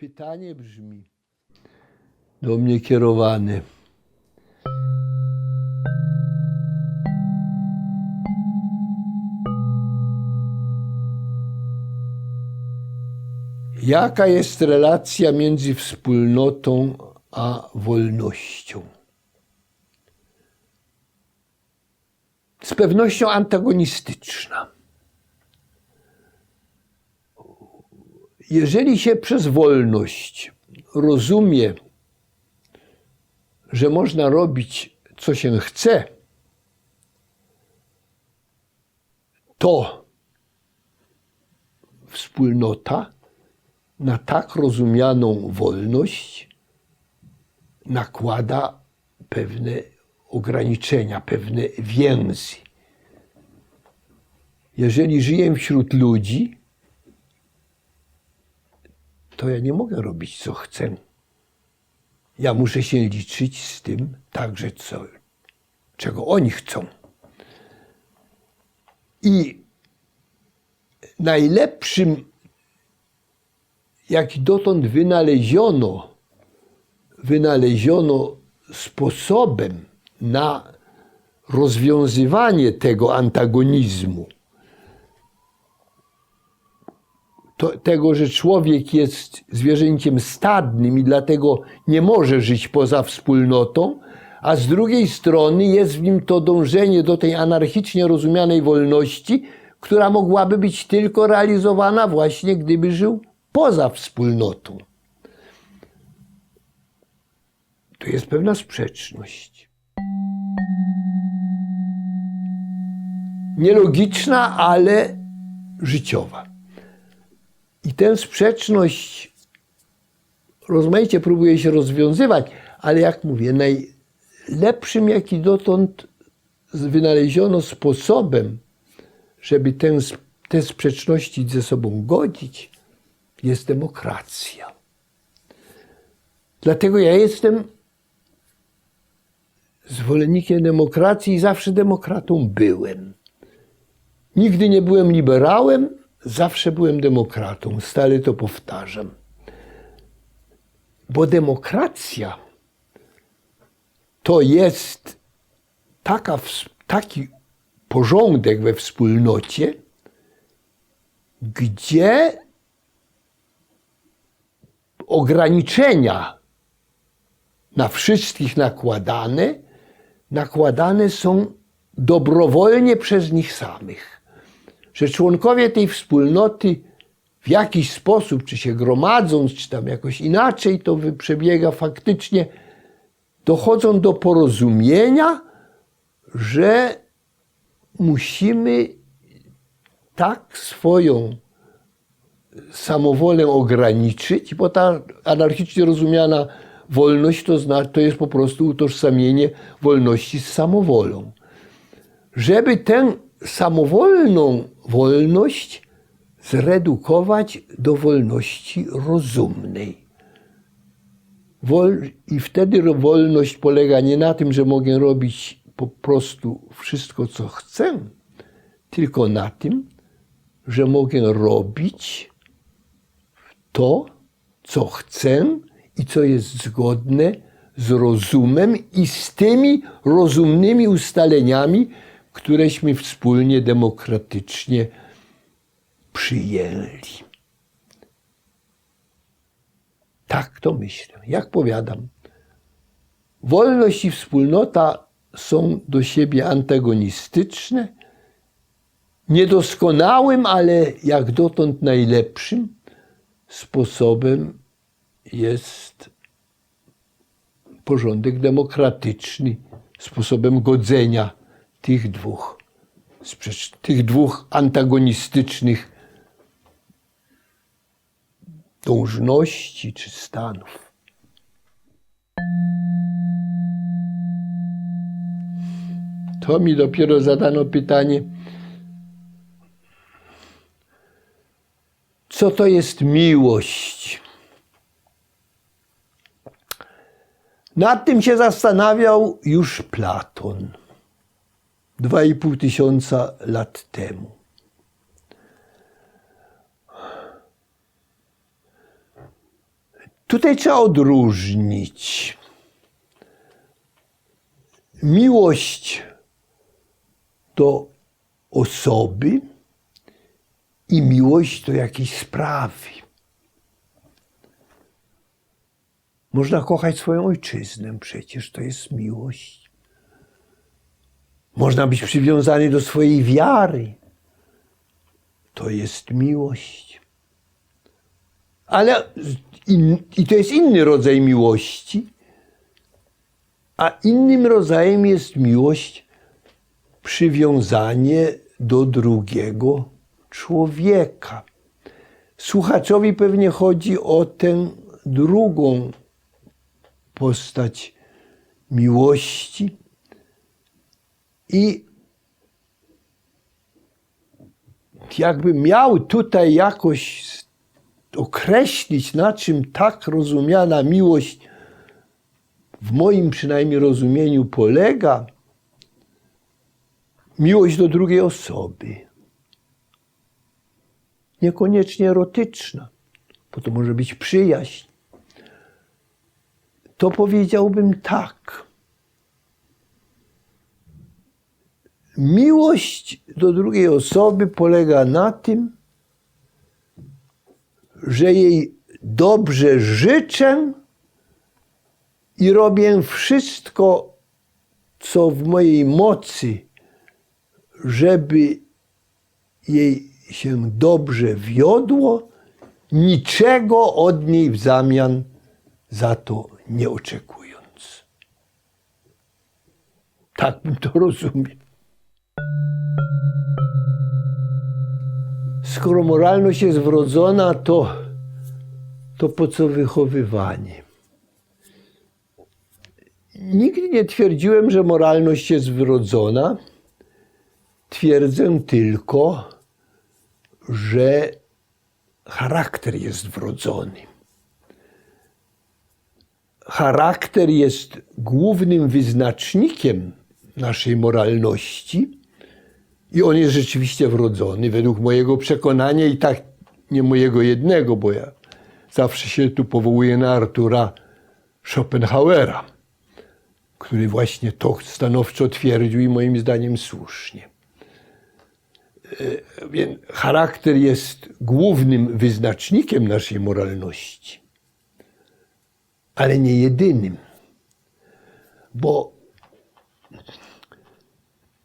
Pytanie brzmi do mnie kierowane. Jaka jest relacja między wspólnotą a wolnością? Z pewnością antagonistyczna. Jeżeli się przez wolność rozumie, że można robić co się chce, to wspólnota na tak rozumianą wolność nakłada pewne ograniczenia, pewne więzy. Jeżeli żyję wśród ludzi, to ja nie mogę robić co chcę. Ja muszę się liczyć z tym także, co, czego oni chcą. I najlepszym, jaki dotąd wynaleziono, wynaleziono sposobem na rozwiązywanie tego antagonizmu, to, tego, że człowiek jest zwierzęciem stadnym i dlatego nie może żyć poza wspólnotą, a z drugiej strony jest w nim to dążenie do tej anarchicznie rozumianej wolności, która mogłaby być tylko realizowana właśnie gdyby żył poza wspólnotą. To jest pewna sprzeczność. Nielogiczna, ale życiowa. I tę sprzeczność rozmaicie próbuje się rozwiązywać, ale jak mówię, najlepszym, jaki dotąd wynaleziono sposobem, żeby tę, te sprzeczności ze sobą godzić, jest demokracja. Dlatego ja jestem zwolennikiem demokracji i zawsze demokratą byłem. Nigdy nie byłem liberałem, zawsze byłem demokratą, stale to powtarzam. Bo demokracja to jest taka, taki porządek we wspólnocie, gdzie ograniczenia na wszystkich nakładane, nakładane są dobrowolnie przez nich samych że członkowie tej wspólnoty w jakiś sposób, czy się gromadząc, czy tam jakoś inaczej to przebiega faktycznie, dochodzą do porozumienia, że musimy tak swoją samowolę ograniczyć, bo ta anarchicznie rozumiana wolność to, zna, to jest po prostu utożsamienie wolności z samowolą. Żeby tę samowolną wolność zredukować do wolności rozumnej. Wol I wtedy wolność polega nie na tym, że mogę robić po prostu wszystko, co chcę, tylko na tym, że mogę robić to, co chcę i co jest zgodne z rozumem i z tymi rozumnymi ustaleniami, któreśmy wspólnie demokratycznie przyjęli. Tak to myślę. Jak powiadam, wolność i wspólnota są do siebie antagonistyczne. Niedoskonałym, ale jak dotąd najlepszym sposobem jest porządek demokratyczny, sposobem godzenia tych dwóch, tych dwóch antagonistycznych dążności czy stanów. To mi dopiero zadano pytanie, co to jest miłość? Nad tym się zastanawiał już Platon. Dwa i pół tysiąca lat temu. Tutaj trzeba odróżnić miłość do osoby i miłość do jakiejś sprawy. Można kochać swoją ojczyznę, przecież to jest miłość. Można być przywiązany do swojej wiary. To jest miłość. Ale in, i to jest inny rodzaj miłości, a innym rodzajem jest miłość, przywiązanie do drugiego człowieka. Słuchaczowi pewnie chodzi o tę drugą postać miłości i jakby miał tutaj jakoś określić, na czym tak rozumiana miłość w moim przynajmniej rozumieniu polega, miłość do drugiej osoby. Niekoniecznie erotyczna, bo to może być przyjaźń. To powiedziałbym tak. Miłość do drugiej osoby polega na tym, że jej dobrze życzę i robię wszystko, co w mojej mocy, żeby jej się dobrze wiodło, niczego od niej w zamian za to nie oczekując. Tak bym to rozumiał. Skoro moralność jest wrodzona, to, to po co wychowywanie? Nigdy nie twierdziłem, że moralność jest wrodzona. Twierdzę tylko, że charakter jest wrodzony. Charakter jest głównym wyznacznikiem naszej moralności i on jest rzeczywiście wrodzony, według mojego przekonania i tak nie mojego jednego, bo ja zawsze się tu powołuję na Artura Schopenhauera, który właśnie to stanowczo twierdził i moim zdaniem słusznie. E, Więc charakter jest głównym wyznacznikiem naszej moralności, ale nie jedynym, bo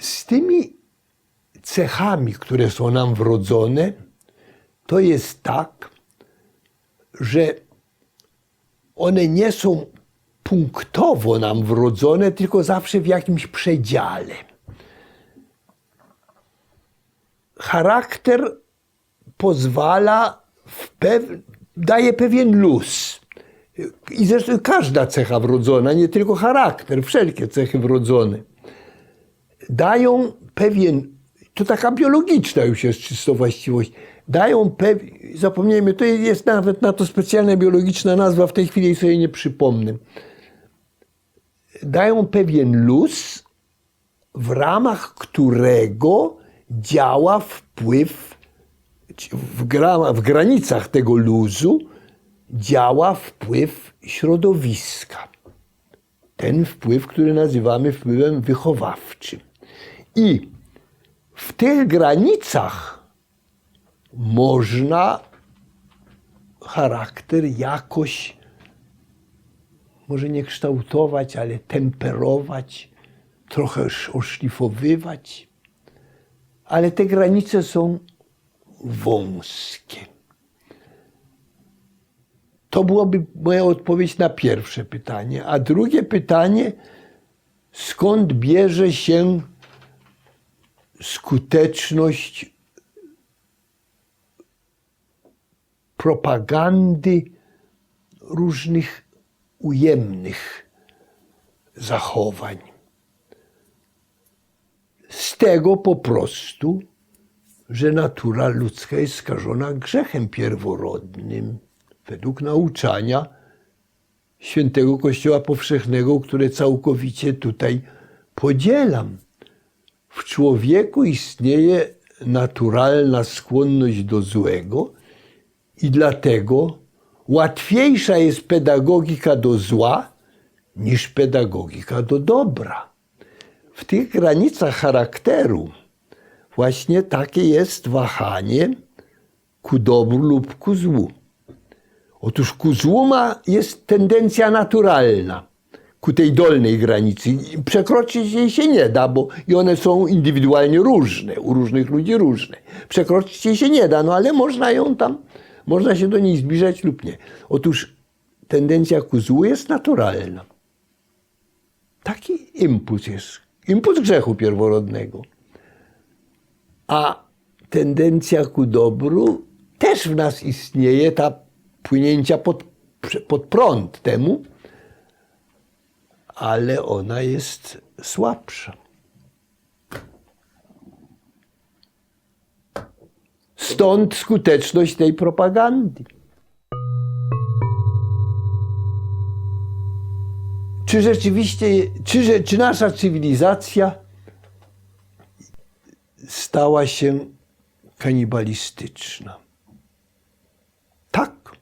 z tymi cechami, które są nam wrodzone, to jest tak, że one nie są punktowo nam wrodzone, tylko zawsze w jakimś przedziale. Charakter pozwala, pew... daje pewien luz. I zresztą każda cecha wrodzona, nie tylko charakter, wszelkie cechy wrodzone, dają pewien to taka biologiczna już jest czysto właściwość. Dają pewien, zapomniejmy, to jest nawet na to specjalna biologiczna nazwa, w tej chwili sobie nie przypomnę. Dają pewien luz, w ramach którego działa wpływ, w, gra, w granicach tego luzu działa wpływ środowiska. Ten wpływ, który nazywamy wpływem wychowawczym. I w tych granicach można charakter jakoś, może nie kształtować, ale temperować, trochę oszlifowywać. Ale te granice są wąskie. To byłaby moja odpowiedź na pierwsze pytanie. A drugie pytanie, skąd bierze się skuteczność propagandy różnych ujemnych zachowań. Z tego po prostu, że natura ludzka jest skażona grzechem pierworodnym, według nauczania świętego Kościoła Powszechnego, które całkowicie tutaj podzielam. W człowieku istnieje naturalna skłonność do złego i dlatego łatwiejsza jest pedagogika do zła niż pedagogika do dobra. W tych granicach charakteru właśnie takie jest wahanie ku dobru lub ku złu. Otóż ku złu ma, jest tendencja naturalna ku tej dolnej granicy. Przekroczyć jej się nie da, bo i one są indywidualnie różne, u różnych ludzi różne. Przekroczyć jej się nie da, no ale można ją tam, można się do niej zbliżać lub nie. Otóż tendencja ku złu jest naturalna. Taki impuls jest. Impuls grzechu pierworodnego. A tendencja ku dobru też w nas istnieje, ta płynięcia pod, pod prąd temu, ale ona jest słabsza. Stąd skuteczność tej propagandy. Czy rzeczywiście, czy, czy nasza cywilizacja stała się kanibalistyczna? Tak.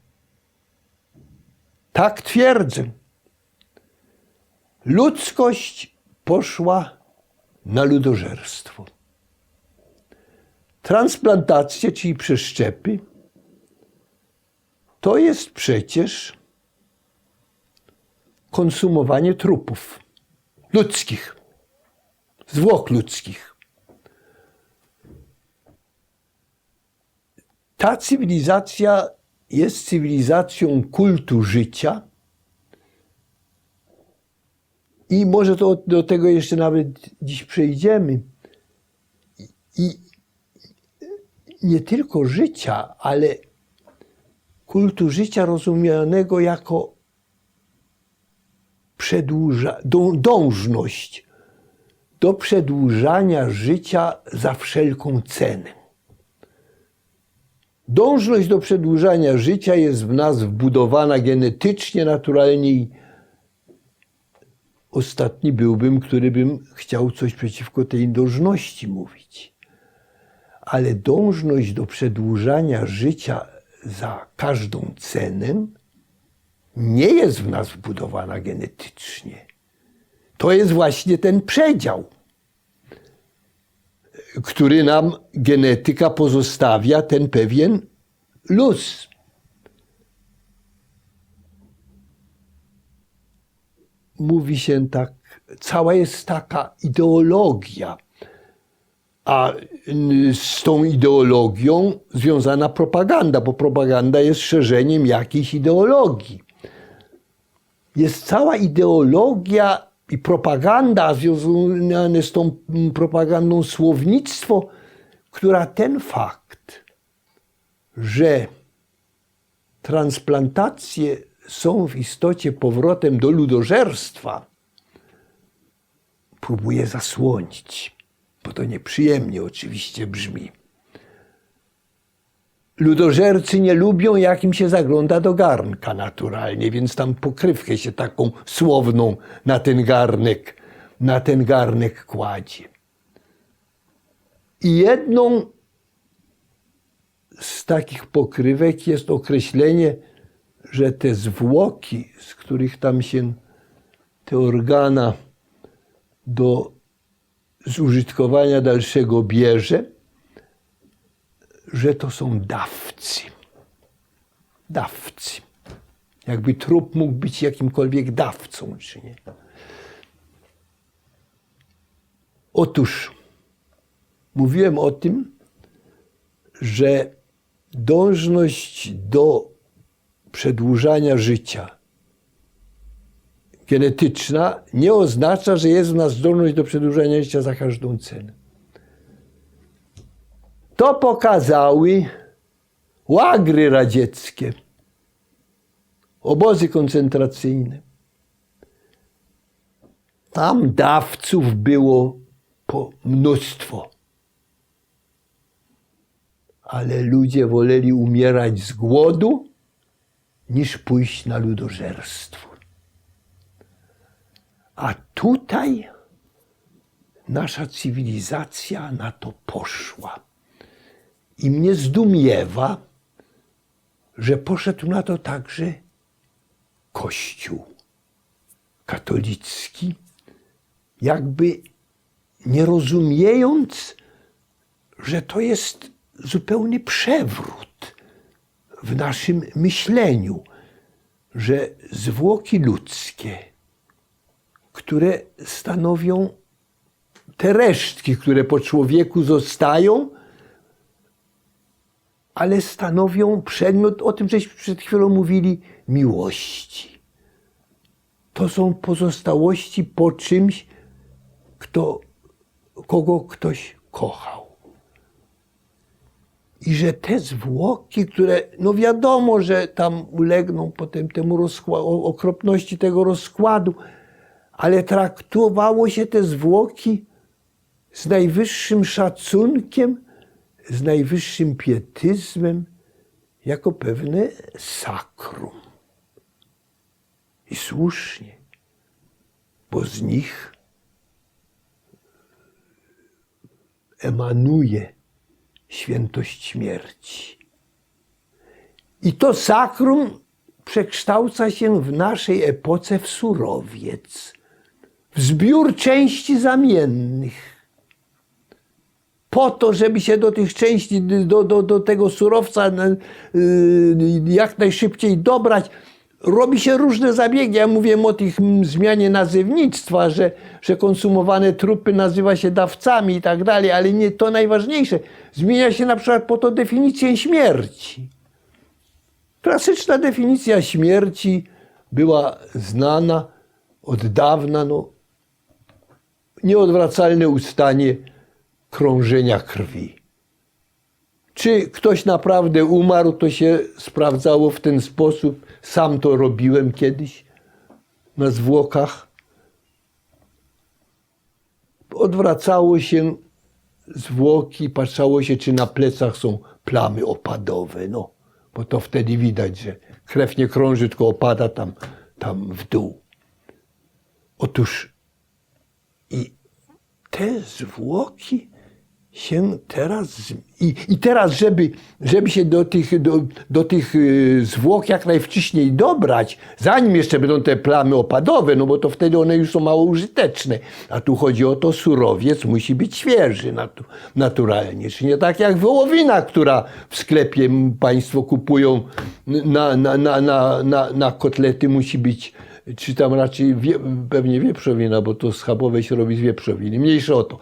Tak twierdzę. Ludzkość poszła na ludożerstwo. Transplantacje, czyli przeszczepy, to jest przecież konsumowanie trupów ludzkich, zwłok ludzkich. Ta cywilizacja jest cywilizacją kultu życia i może to do tego jeszcze nawet dziś przejdziemy. I nie tylko życia, ale kultu życia rozumianego jako przedłuża, dą, dążność do przedłużania życia za wszelką cenę. Dążność do przedłużania życia jest w nas wbudowana genetycznie, naturalnie i ostatni byłbym, który bym chciał coś przeciwko tej dążności mówić. Ale dążność do przedłużania życia za każdą cenę nie jest w nas wbudowana genetycznie. To jest właśnie ten przedział, który nam genetyka pozostawia, ten pewien luz. Mówi się tak, cała jest taka ideologia, a z tą ideologią związana propaganda, bo propaganda jest szerzeniem jakiejś ideologii. Jest cała ideologia i propaganda, związane z tą propagandą słownictwo, która ten fakt, że transplantacje są w istocie powrotem do ludożerstwa, próbuje zasłonić, bo to nieprzyjemnie oczywiście brzmi. Ludożercy nie lubią, jak im się zagląda do garnka naturalnie, więc tam pokrywkę się taką słowną na ten garnek, na ten garnek kładzie. I jedną z takich pokrywek jest określenie, że te zwłoki, z których tam się te organa do zużytkowania dalszego bierze, że to są dawcy. Dawcy. Jakby trup mógł być jakimkolwiek dawcą, czy nie? Otóż mówiłem o tym, że dążność do przedłużania życia genetyczna nie oznacza, że jest w nas zdolność do przedłużania życia za każdą cenę. To pokazały łagry radzieckie, obozy koncentracyjne. Tam dawców było po mnóstwo. Ale ludzie woleli umierać z głodu, niż pójść na ludożerstwo. A tutaj nasza cywilizacja na to poszła. I mnie zdumiewa, że poszedł na to także Kościół katolicki, jakby nie rozumiejąc, że to jest zupełny przewrót w naszym myśleniu, że zwłoki ludzkie, które stanowią te resztki, które po człowieku zostają, ale stanowią przedmiot, o tym żeśmy przed chwilą mówili, miłości. To są pozostałości po czymś, kto, kogo ktoś kochał. I że te zwłoki, które, no wiadomo, że tam ulegną potem temu rozkła- o- okropności tego rozkładu, ale traktowało się te zwłoki z najwyższym szacunkiem, z najwyższym pietyzmem, jako pewne sakrum. I słusznie, bo z nich emanuje świętość śmierci. I to sakrum przekształca się w naszej epoce w surowiec, w zbiór części zamiennych. Po to, żeby się do tych części, do, do, do tego surowca yy, jak najszybciej dobrać, robi się różne zabiegi. Ja mówiłem o tych zmianie nazywnictwa, że, że konsumowane trupy nazywa się dawcami i tak dalej, ale nie to najważniejsze. Zmienia się na przykład po to definicję śmierci. Klasyczna definicja śmierci była znana od dawna, no, nieodwracalne ustanie krążenia krwi. Czy ktoś naprawdę umarł, to się sprawdzało w ten sposób. Sam to robiłem kiedyś na zwłokach. Odwracało się zwłoki, patrzało się, czy na plecach są plamy opadowe. No, bo to wtedy widać, że krew nie krąży, tylko opada tam, tam w dół. Otóż i te zwłoki się teraz. I, i teraz, żeby, żeby się do tych, do, do tych y, zwłok jak najwcześniej dobrać, zanim jeszcze będą te plamy opadowe, no bo to wtedy one już są mało użyteczne. A tu chodzi o to, surowiec musi być świeży natu, naturalnie. Czy nie tak jak wołowina, która w sklepie Państwo kupują na, na, na, na, na, na kotlety, musi być czy tam raczej wie, pewnie wieprzowina, bo to schabowe się robi z wieprzowiny. Mniejsze o to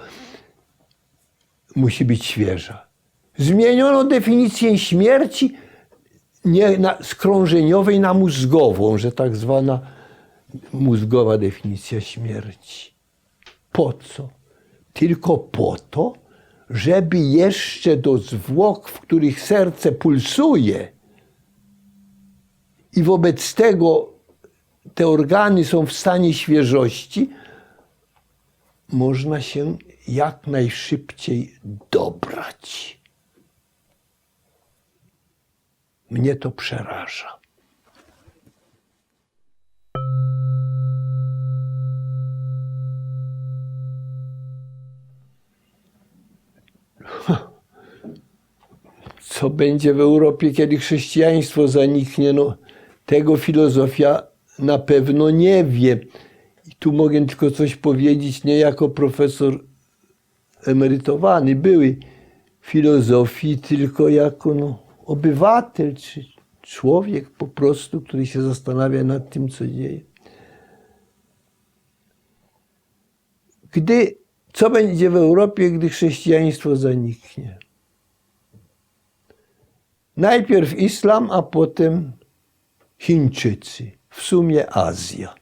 musi być świeża. Zmieniono definicję śmierci nie na, z krążeniowej na mózgową, że tak zwana mózgowa definicja śmierci. Po co? Tylko po to, żeby jeszcze do zwłok, w których serce pulsuje i wobec tego te organy są w stanie świeżości, można się jak najszybciej dobrać. Mnie to przeraża. Co będzie w Europie, kiedy chrześcijaństwo zaniknie? No, tego filozofia na pewno nie wie. I tu mogę tylko coś powiedzieć, nie jako profesor emerytowany, były filozofii, tylko jako no, obywatel, czy człowiek po prostu, który się zastanawia nad tym, co dzieje. Gdy, co będzie w Europie, gdy chrześcijaństwo zaniknie? Najpierw islam, a potem Chińczycy, w sumie Azja.